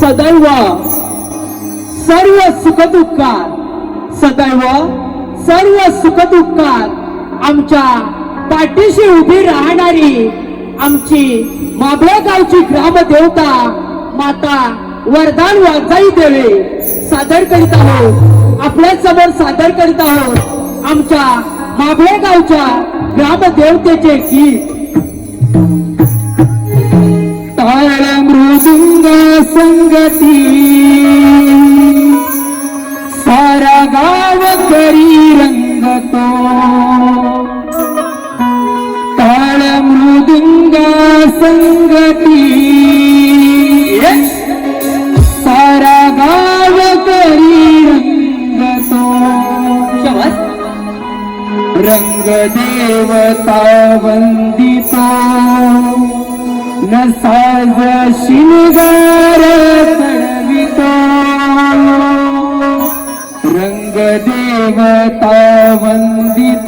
सदैव सर्व सुखदुःखात सदैव सर्व सुखदुःखात आमच्या पाठीशी उभी राहणारी आमची माभळगावची गावची ग्रामदेवता माता वरदान वाजाई देवे सादर करीत आहोत. आपल्यासमोर सादर करीत आहोत आमच्या माबळे गावच्या ग्रामदेवतेचे गीत. ताळ मृदुंग संगती. सारा गाव करी रंगतो. ताळ मृदुंग संगती. सारा गाव करी रंगतो. रंग देवता वंदितो. नसाज शिनगार चढवितो. रंग देवता वंदित.